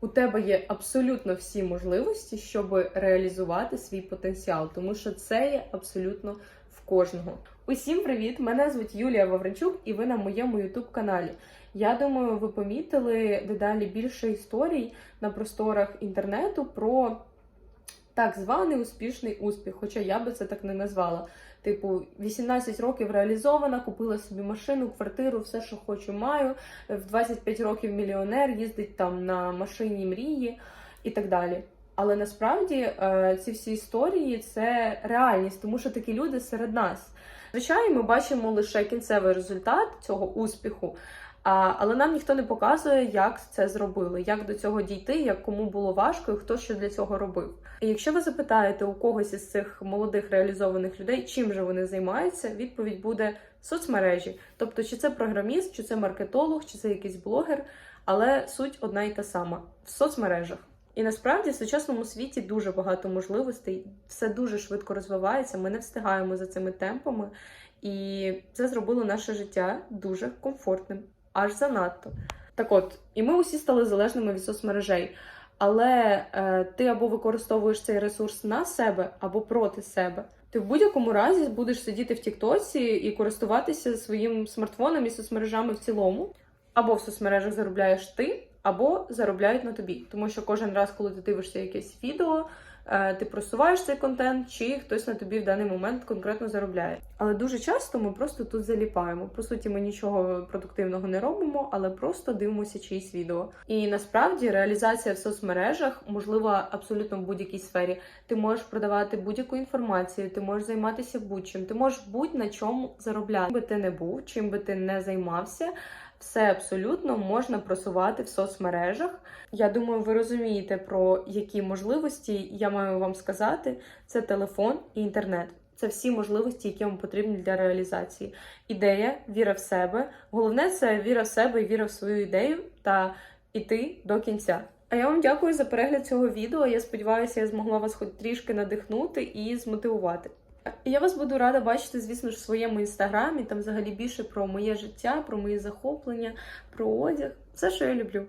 у тебе є абсолютно всі можливості, щоб реалізувати свій потенціал, тому що це є абсолютно в кожного. Усім привіт! Мене звуть Юлія Вавренчук, і ви на моєму youtube каналі. Я думаю, ви помітили дедалі більше історій на просторах інтернету про так званий успішний успіх, хоча я би це так не назвала. Типу, 18 років реалізована, купила собі машину, квартиру, все, що хочу, маю. В 25 років мільйонер їздить там на машині мрії і так далі. Але насправді е, ці всі історії це реальність, тому що такі люди серед нас. Звичайно, ми бачимо лише кінцевий результат цього успіху, а, але нам ніхто не показує, як це зробили, як до цього дійти, як кому було важко і хто що для цього робив. І якщо ви запитаєте у когось із цих молодих реалізованих людей, чим же вони займаються, відповідь буде соцмережі. Тобто, чи це програміст, чи це маркетолог, чи це якийсь блогер, але суть одна і та сама в соцмережах. І насправді в сучасному світі дуже багато можливостей, все дуже швидко розвивається. Ми не встигаємо за цими темпами, і це зробило наше життя дуже комфортним, аж занадто. Так от, і ми усі стали залежними від соцмережей. Але е, ти або використовуєш цей ресурс на себе, або проти себе. Ти в будь-якому разі будеш сидіти в Тіктоці і користуватися своїм смартфоном і соцмережами в цілому. Або в соцмережах заробляєш ти, або заробляють на тобі. Тому що кожен раз, коли ти дивишся якесь відео, ти просуваєш цей контент, чи хтось на тобі в даний момент конкретно заробляє. Але дуже часто ми просто тут заліпаємо. По суті, ми нічого продуктивного не робимо, але просто дивимося чиїсь відео. І насправді реалізація в соцмережах можлива абсолютно в будь-якій сфері. Ти можеш продавати будь-яку інформацію, ти можеш займатися будь-чим, ти можеш будь-на чому заробляти. Чим би ти не був, чим би ти не займався. Все абсолютно можна просувати в соцмережах. Я думаю, ви розумієте, про які можливості я маю вам сказати. Це телефон і інтернет. Це всі можливості, які вам потрібні для реалізації. Ідея, віра в себе. Головне це віра в себе і віра в свою ідею та іти до кінця. А я вам дякую за перегляд цього відео. Я сподіваюся, я змогла вас хоч трішки надихнути і змотивувати. Я вас буду рада бачити, звісно ж, в своєму інстаграмі. Там взагалі більше про моє життя, про мої захоплення, про одяг, все, що я люблю.